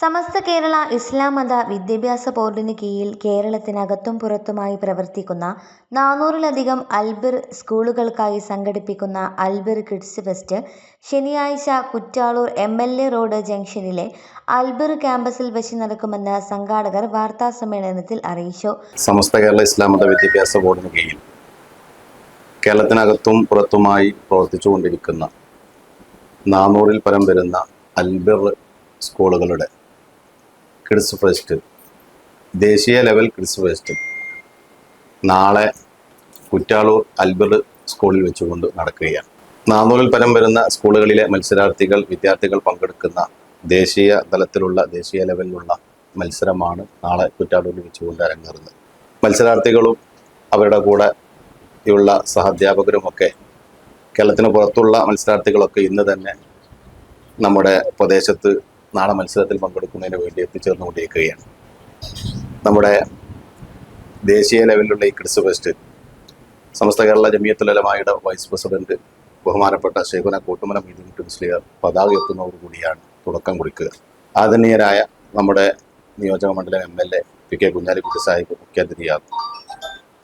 സമസ്ത കേരള ഇസ്ലാം മത വിദ്യാഭ്യാസ ബോർഡിന് കീഴിൽ കേരളത്തിനകത്തും പുറത്തുമായി പ്രവർത്തിക്കുന്ന നാനൂറിലധികം അൽബിർ സ്കൂളുകൾക്കായി സംഘടിപ്പിക്കുന്ന അൽബിർ കിഡ്സ് ഫെസ്റ്റ് ശനിയാഴ്ച Kuttalur M L A road ജംഗ്ഷനിലെ അൽബിർ ക്യാമ്പസിൽ വെച്ച് നടക്കുമെന്ന് സംഘാടകർ വാർത്താ സമ്മേളനത്തിൽ അറിയിച്ചു. സമസ്ത കേരള ഇസ്ലാം മത വിദ്യാഭ്യാസ ബോർഡിന് കീഴിൽ കേരളത്തിനകത്തും പുറത്തുമായി പ്രവർത്തിച്ചുകൊണ്ടിരിക്കുന്ന നാനൂറിൽ പരം വരുന്ന അൽബിർ സ്കൂളുകളുടെ കിഡ്സ് ഫെസ്റ്റ് ദേശീയ ലെവൽ കിഡ്സ് ഫെസ്റ്റ് നാളെ കുറ്റാളൂർ അൽബർട്ട് സ്കൂളിൽ വെച്ചുകൊണ്ട് നടക്കുകയാണ്. നാനൂറിൽ പരം വരുന്ന സ്കൂളുകളിലെ മത്സരാർത്ഥികൾ വിദ്യാർത്ഥികൾ പങ്കെടുക്കുന്ന ദേശീയ തലത്തിലുള്ള ദേശീയ ലെവലിലുള്ള മത്സരമാണ് നാളെ കുറ്റാളൂരിൽ വെച്ചുകൊണ്ട് അരങ്ങേറുന്നത്. മത്സരാർത്ഥികളും അവരുടെ കൂടെ ഉള്ള സഹാധ്യാപകരുമൊക്കെ കേരളത്തിന് പുറത്തുള്ള മത്സരാർത്ഥികളൊക്കെ ഇന്ന് തന്നെ നമ്മുടെ പ്രദേശത്ത് നാളെ മത്സരത്തിൽ പങ്കെടുക്കുന്നതിന് വേണ്ടി എത്തിച്ചേർന്നുകൊണ്ടിരിക്കുകയാണ്. നമ്മുടെ ദേശീയ ലെവലിലുള്ള ഈ ക്രിസ് ഫെസ്റ്റ് സമസ്ത കേരള ജമിയത്തുലമായുടെ വൈസ് പ്രസിഡന്റ് ബഹുമാനപ്പെട്ട ശേഖുന കൂട്ടുമല മീതിൻ മുസ്ലിയർ പതാക കൂടിയാണ് തുടക്കം കുറിക്കുക. ആദരണീയരായ നമ്മുടെ നിയോജക മണ്ഡലം M L A P K Kunhalikutty Sahib മുഖ്യാതിഥിയാണ്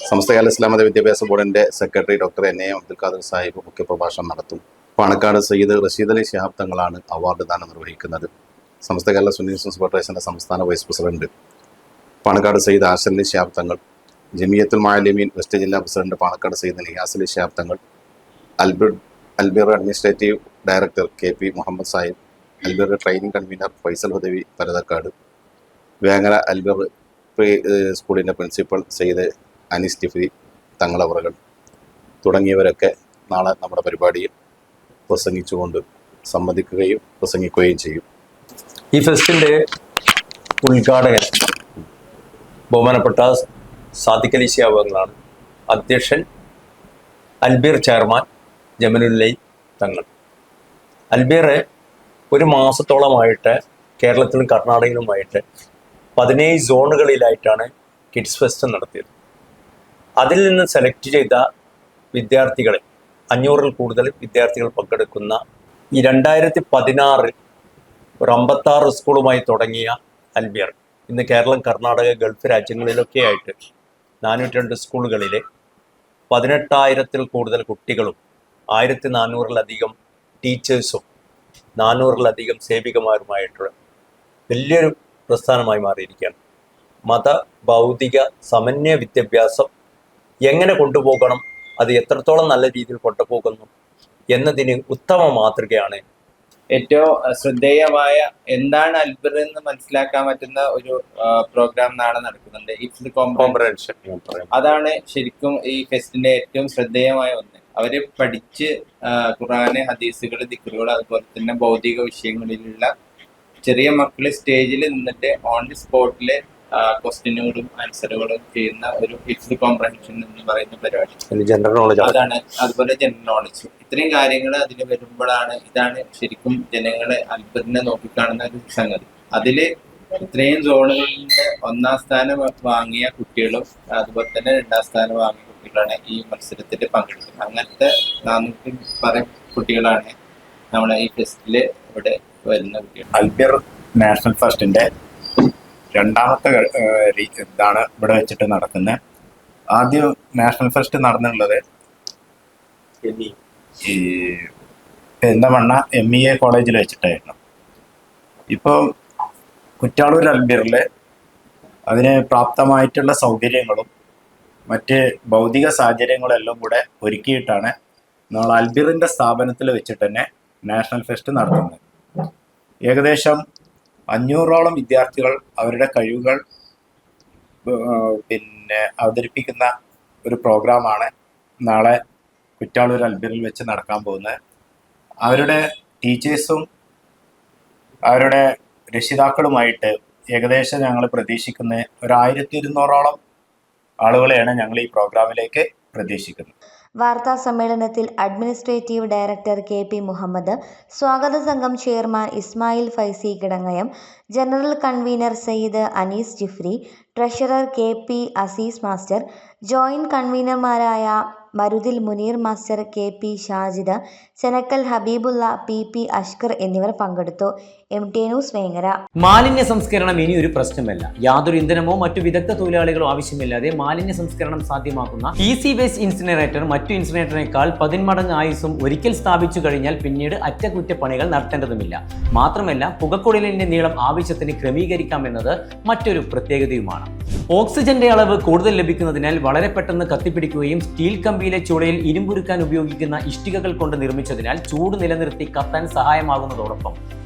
Samastha Kerala Islamatha Vidyabhyasa ബോർഡിന്റെ secretary doctor N A Abdul Khader Sahib മുഖ്യപ്രഭാഷണം നടത്തും. പാണക്കാട് സയ്യിദ് റഷീദ് അലി ശിഹാബ് തങ്ങളാണ് അവാർഡ് ദാനം നിർവഹിക്കുന്നത്. സമസ്ത കേരള സുന്നി മുസ്ലിംസ് ഫെഡറേഷന്റെ സംസ്ഥാന vice president Panakkad Sayyid Ashali Ali Thangal Jamiyathul Muallimeen west ജില്ലാ president Panakkad Sayyid Niyasali Shihab Thangal Albir Albir administrative director K P Muhammad Sahib Albir training convener Faisal Hudavi Parathakkad Vengara Albir pre സ്കൂളിന്റെ principal Sayyid Anees ടിഫി തങ്ങളവറുകൾ തുടങ്ങിയവരൊക്കെ നാളെ നമ്മുടെ പരിപാടിയിൽ പ്രസംഗിച്ചുകൊണ്ട് സംബന്ധിക്കുകയും പ്രസംഗിക്കുകയും ചെയ്യും. ഈ ഫെസ്റ്റിന്റെ ഉദ്ഘാടകൻ ബഹുമാനപ്പെട്ട സാദിഖ് അലി അധ്യക്ഷൻ അൽബീർ ചെയർമാൻ ജമനുല്ലൈ തങ്ങൾ. അൽബീർ ഒരു മാസത്തോളമായിട്ട് കേരളത്തിലും കർണാടകയിലുമായിട്ട് പതിനേഴ് സോണുകളിലായിട്ടാണ് കിഡ്സ് ഫെസ്റ്റ് നടത്തിയത്. അതിൽ നിന്ന് സെലക്ട് ചെയ്ത വിദ്യാർത്ഥികളെ അഞ്ഞൂറിൽ കൂടുതൽ വിദ്യാർത്ഥികൾ പങ്കെടുക്കുന്ന ഈ രണ്ടായിരത്തി പതിനാറ് ഒരു അമ്പത്താറ് സ്കൂളുമായി തുടങ്ങിയ അൽബിയർ. ഇന്ന് കേരളം കർണാടക ഗൾഫ് രാജ്യങ്ങളിലൊക്കെ ആയിട്ട് നാനൂറ്റി രണ്ട് സ്കൂളുകളിലെ പതിനെട്ടായിരത്തിൽ കൂടുതൽ കുട്ടികളും ആയിരത്തി നാനൂറിലധികം ടീച്ചേഴ്സും നാനൂറിലധികം സേവികമാരുമായിട്ടുള്ള വലിയൊരു പ്രസ്ഥാനമായി മാറിയിരിക്കുകയാണ്. മത ഭൗതിക സമന്വയ വിദ്യാഭ്യാസം എങ്ങനെ കൊണ്ടുപോകണം അത് എത്രത്തോളം നല്ല രീതിയിൽ കൊണ്ടുപോകുന്നു എന്നതിന് ഉത്തമ മാതൃകയാണ് ഏറ്റവും ശ്രദ്ധേയമായ എന്താണ് അൽബർ എന്ന് മനസ്സിലാക്കാൻ പറ്റുന്ന ഒരു പ്രോഗ്രാം നാളെ നടക്കുന്നുണ്ട്. ഇറ്റ്സ് കോംപ്രഹെൻഷൻ അതാണ് ശരിക്കും ഈ ഫെസ്റ്റിന്റെ ഏറ്റവും ശ്രദ്ധേയമായ ഒന്ന്. അവർ പഠിച്ച് ഖുറാന് ഹദീസുകൾ ദിക്കറുകൾ അതുപോലെ തന്നെ ഭൗതിക വിഷയങ്ങളിലുള്ള ചെറിയ മക്കൾ സ്റ്റേജിൽ നിന്നിട്ട് ഓൺ ദി സ്പോട്ടിൽ ക്വസ്റ്റ്യനുകളും ആൻസറുകളും ചെയ്യുന്ന ഒരു ഫിക്സ്ഡ് കോംപ്രഹെൻഷൻ എന്ന് പറയുന്ന പരിപാടി. ജനറൽ നോളജ് അതാണ് അതുപോലെ ജനറൽ നോളജ് ഇത്രയും കാര്യങ്ങൾ അതിൽ വരുമ്പോഴാണ് ഇതാണ് ശരിക്കും ജനങ്ങളെ അത്ഭുതനെ നോക്കിക്കാണുന്ന ഒരു സംഗതി. അതിൽ ഇത്രയും സോണുകളിൽ നിന്ന് ഒന്നാം സ്ഥാനം വാങ്ങിയ കുട്ടികളും അതുപോലെ തന്നെ രണ്ടാം സ്ഥാനം വാങ്ങിയ കുട്ടികളാണ് ഈ മത്സരത്തിൽ പങ്കെടുക്കുന്നത്. അങ്ങനത്തെ നാനൂറ്റി പറ കുട്ടികളാണ് നമ്മളെ ഈ ഫെസ്റ്റിൽ ഇവിടെ വരുന്ന കുട്ടികൾ. അൽബിർ നാഷണൽ ഫസ്റ്റിന്റെ രണ്ടാമത്തെ ഇതാണ് ഇവിടെ വെച്ചിട്ട് നടക്കുന്നത് ആദ്യം നാഷണൽ ഫെസ്റ്റ് നടന്നുള്ളത് ഈ എന്താ പറഞ്ഞ എം ഇ എ കോളേജിൽ വെച്ചിട്ടായിരുന്നു. ഇപ്പോൾ കുറ്റാളൂർ അൽബിറിൽ അതിന് പ്രാപ്തമായിട്ടുള്ള സൗകര്യങ്ങളും മറ്റ് ഭൗതിക സാഹചര്യങ്ങളും എല്ലാം കൂടെ ഒരുക്കിയിട്ടാണ് നമ്മൾ അൽബിറിന്റെ സ്ഥാപനത്തിൽ വെച്ചിട്ട് തന്നെ നാഷണൽ ഫെസ്റ്റ് നടത്തുന്നത് ഏകദേശം അഞ്ഞൂറോളം വിദ്യാർത്ഥികൾ അവരുടെ കഴിവുകൾ പിന്നെ അവതരിപ്പിക്കുന്ന ഒരു പ്രോഗ്രാമാണ് നാളെ കുറ്റാളൂർ അൽബിറിൽ വെച്ച് നടക്കാൻ പോകുന്നത്. അവരുടെ ടീച്ചേഴ്സും അവരുടെ രക്ഷിതാക്കളുമായിട്ട് ഏകദേശം ഞങ്ങൾ പ്രതീക്ഷിക്കുന്ന ഒരു ആയിരത്തി ഇരുന്നൂറോളം ആളുകളെയാണ് ഞങ്ങൾ ഈ പ്രോഗ്രാമിലേക്ക് പ്രതീക്ഷിക്കുന്നത്. വാർത്താ സമ്മേളനത്തിൽ administrative director K P Muhammad സ്വാഗത സംഘം chairman Ismail Faizy Kidangayam general convener Sayyid Anees Jifri treasurer K P Azeez master joint കൺവീനർമാരായ Maruthil Muneer master K P Shajida Chenakkal Habeebulla P P Ashkar എന്നിവർ പങ്കെടുത്തു. M T news Vengara. മാലിന്യ സംസ്കരണം ഇനി ഒരു പ്രശ്നമല്ല. യാതൊരു ഇന്ധനമോ മറ്റു വിദഗ്ധ തൊഴിലാളികളോ ആവശ്യമില്ലാതെ മാലിന്യ സംസ്കരണം സാധ്യമാക്കുന്ന ഈസി വേസ്റ്റ് ഇൻസിനറേറ്റർ മറ്റു ഇൻസിനറേറ്ററിനേക്കാൾ പതിന്മടങ്ങ് ആയുസും ഒരിക്കൽ സ്ഥാപിച്ചു കഴിഞ്ഞാൽ പിന്നീട് അറ്റകുറ്റപ്പണികൾ നടത്തേണ്ടതുമില്ല. മാത്രമല്ല പുകക്കുഴലിന്റെ നീളം ആവശ്യത്തിന് ക്രമീകരിക്കാമെന്നത് മറ്റൊരു പ്രത്യേകതയുമാണ്. ഓക്സിജന്റെ അളവ് കൂടുതൽ ലഭിക്കുന്നതിനാൽ വളരെ പെട്ടെന്ന് കത്തിപ്പിടിക്കുകയും സ്റ്റീൽ കമ്പിയിലെ ചുളയിൽ ഇരുമ്പുരുക്കാൻ ഉപയോഗിക്കുന്ന ഇഷ്ടികകൾ കൊണ്ട് നിർമ്മിച്ചതിനാൽ ചൂട് നിലനിർത്തി കത്താൻ സഹായമാകുന്നതോടൊപ്പം.